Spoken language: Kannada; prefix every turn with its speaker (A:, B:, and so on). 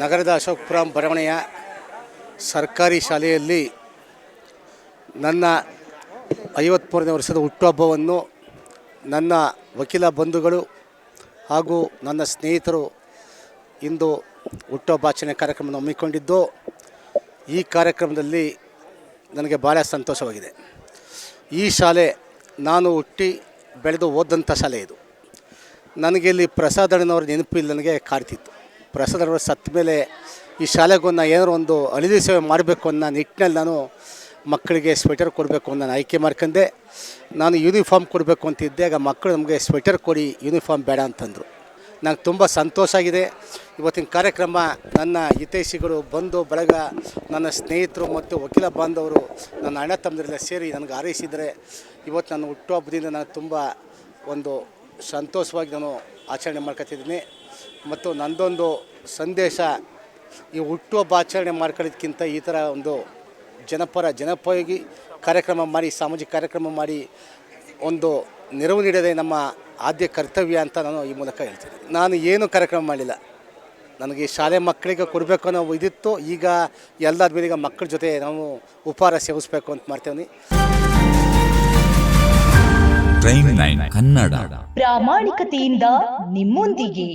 A: ನಗರದ ಅಶೋಕಪುರಂ ಬರವಣೆಯ ಸರ್ಕಾರಿ ಶಾಲೆಯಲ್ಲಿ ನನ್ನ ಐವತ್ತ್ಮೂರನೇ ವರ್ಷದ ಹುಟ್ಟುಹಬ್ಬವನ್ನು ನನ್ನ ವಕೀಲ ಬಂಧುಗಳು ಹಾಗೂ ನನ್ನ ಸ್ನೇಹಿತರು ಇಂದು ಹುಟ್ಟುಹಬ್ಬಾಚರಣೆ ಕಾರ್ಯಕ್ರಮವನ್ನು ಹಮ್ಮಿಕೊಂಡಿದ್ದು, ಈ ಕಾರ್ಯಕ್ರಮದಲ್ಲಿ ನನಗೆ ಭಾಳ ಸಂತೋಷವಾಗಿದೆ. ಈ ಶಾಲೆ ನಾನು ಹುಟ್ಟಿ ಬೆಳೆದು ಓದಂಥ ಶಾಲೆ ಇದು. ನನಗೆ ಇಲ್ಲಿ ಪ್ರಸಾದ್ ನೆನಪಿಲ್ಲ ನೆನಪು ಇಲ್ಲಿ ನನಗೆ ಕಾಡ್ತಿತ್ತು. ಪ್ರಸಾದ್ ಸತ್ತಮೇಲೆ ಸತ್ತ ಮೇಲೆ ಈ ಶಾಲೆಗೊಂದು ಏನಾದ್ರು ಒಂದು ಅಳಿದಿ ಸೇವೆ ಮಾಡಬೇಕು ಅನ್ನೋ ನಿಟ್ಟಿನಲ್ಲಿ ನಾನು ಮಕ್ಕಳಿಗೆ ಸ್ವೆಟರ್ ಕೊಡಬೇಕು ಅಂತ ನಾನು ಆಯ್ಕೆ ಮಾಡ್ಕೊಂಡೆ. ನಾನು ಯೂನಿಫಾರ್ಮ್ ಕೊಡಬೇಕು ಅಂತಿದ್ದೆ ಆಗ ಮಕ್ಕಳು ನಮಗೆ ಸ್ವೆಟರ್ ಕೊಡಿ ಯೂನಿಫಾರ್ಮ್ ಬೇಡ ಅಂತಂದರು. ನಂಗೆ ತುಂಬ ಸಂತೋಷ ಆಗಿದೆ. ಇವತ್ತಿನ ಕಾರ್ಯಕ್ರಮ ನನ್ನ ಹಿತೈಷಿಗಳು ಬಂದು ಬಳಗ, ನನ್ನ ಸ್ನೇಹಿತರು ಮತ್ತು ವಕೀಲ ಬಾಂಧವರು, ನನ್ನ ಅಣ್ಣ ತಮ್ಮದರೆಲ್ಲ ಸೇರಿ ನನಗೆ ಹಾರೈಸಿದರೆ ಇವತ್ತು ನನ್ನ ಹುಟ್ಟುಹಬ್ಬದಿಂದ ನಾನು ತುಂಬ ಒಂದು ಸಂತೋಷವಾಗಿ ನಾನು ಆಚರಣೆ ಮಾಡ್ಕೊತಿದ್ದೀನಿ. ಮತ್ತು ನಂದೊಂದು ಸಂದೇಶ ಈ ಹುಟ್ಟುಹಬ್ಬ ಆಚರಣೆ ಮಾಡ್ಕೊಳ್ಳೋದಕ್ಕಿಂತ ಈ ಥರ ಒಂದು ಜನಪರ ಜನೋಪಯೋಗಿ ಕಾರ್ಯಕ್ರಮ ಮಾಡಿ ಸಾಮಾಜಿಕ ಕಾರ್ಯಕ್ರಮ ಮಾಡಿ ಒಂದು ನೆರವು ನೀಡೋದೇ ನಮ್ಮ ಆದ್ಯ ಕರ್ತವ್ಯ ಅಂತ ನಾನು ಈ ಮೂಲಕ ಹೇಳ್ತೀನಿ. ನಾನು ಏನು ಕಾರ್ಯಕ್ರಮ ಮಾಡಲಿಲ್ಲ ನನಗೆ ಈ ಶಾಲೆ ಮಕ್ಕಳಿಗೆ ಕೊಡಬೇಕು ಅನ್ನೋ ಇದಿತ್ತು. ಈಗ ಎಲ್ಲಾದ್ಮೇಲೆ ಈಗ ಮಕ್ಕಳ ಜೊತೆ ನಾವು ಉಪಹಾರ ಸೇವಿಸ್ಬೇಕು ಅಂತ ಮಾಡ್ತೇವೆ
B: ಕನ್ನಡ
C: ಪ್ರಾಮಾಣಿಕತೆಯಿಂದ ನಿಮ್ಮೊಂದಿಗೆ.